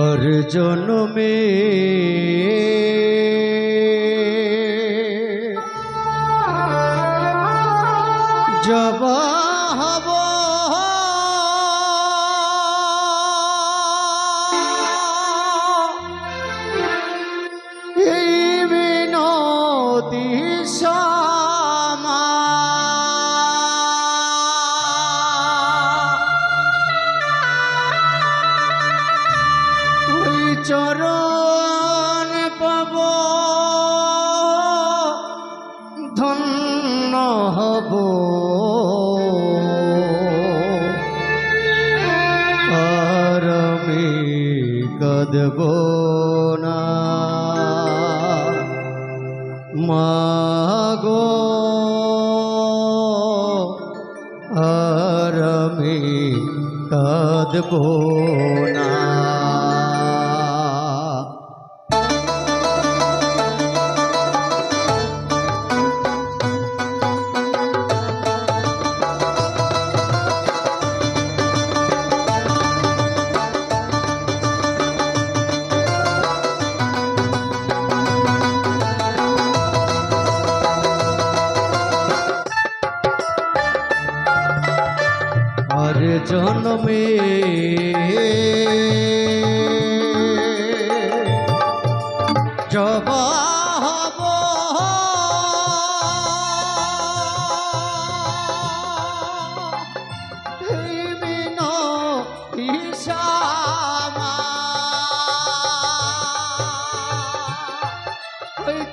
আর জনমে জবা চরণ পাব। ধন্য হব। আর আমি কদব না। মাগো। আর আমি কাঁদব না। জন্মে জবা হব।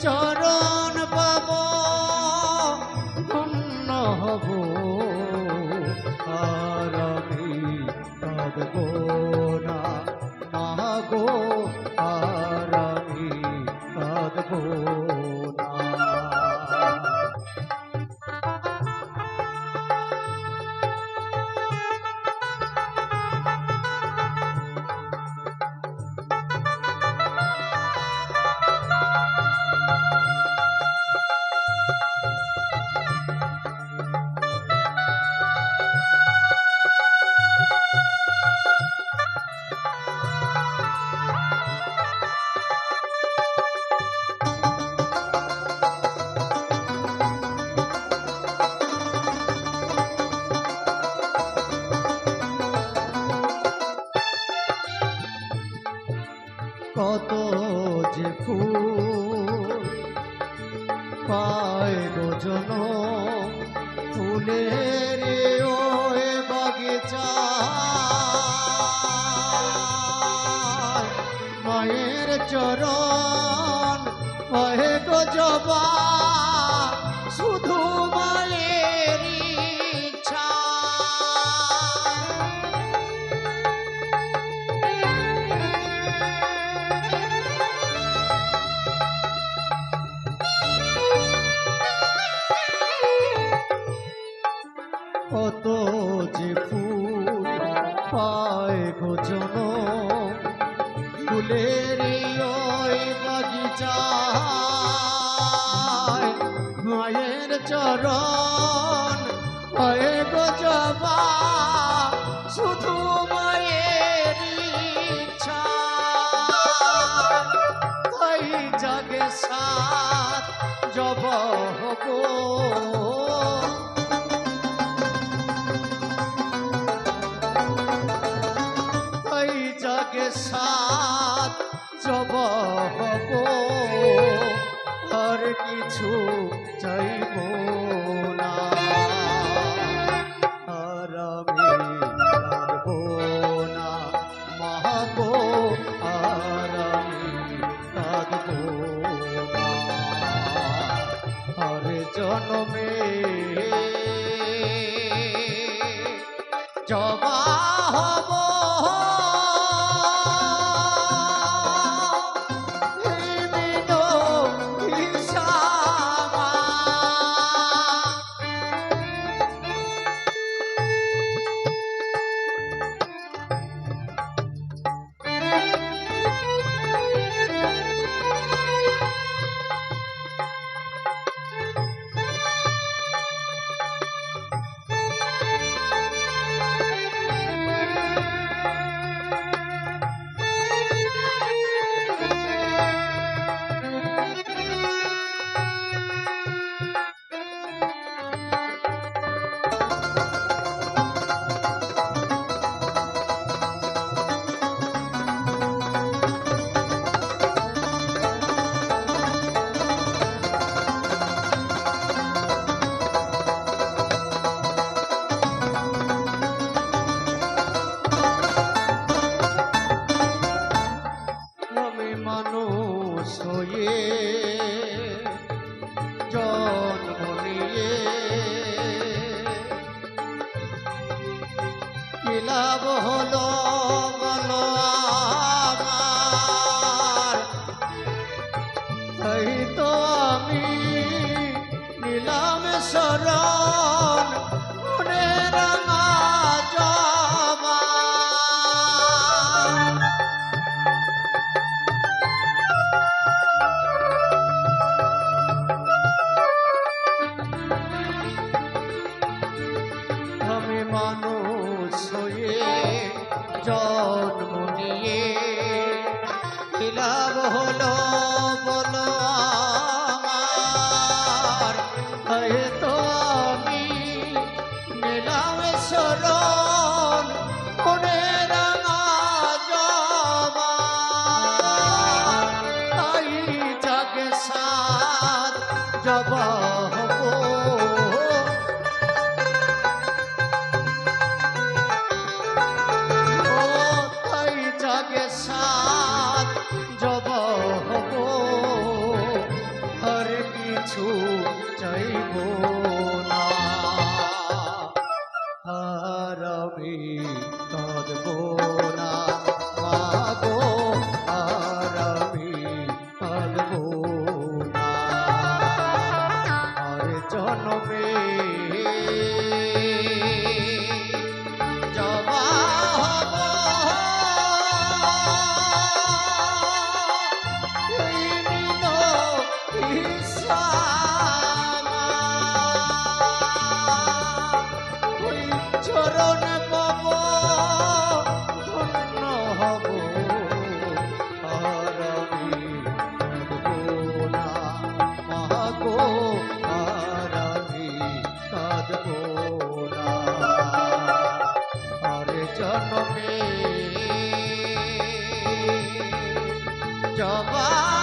চরণ পাব ধন্য হব। কাঁদব না। মাগো আর আমি কাঁদব। পায় গজন ফুলের ওই বাগিচা। মায়ের চরণ পায় শুধু কত যে ফুল পায় ভোজন ফুলের ওই বাগিচায় মায়ের চরণ হয়ে গজবা শুধু মায়ের ইচ্ছা, তাই জাগে সাত জব হব। জবা হব। বিলাব হলো 这 জবা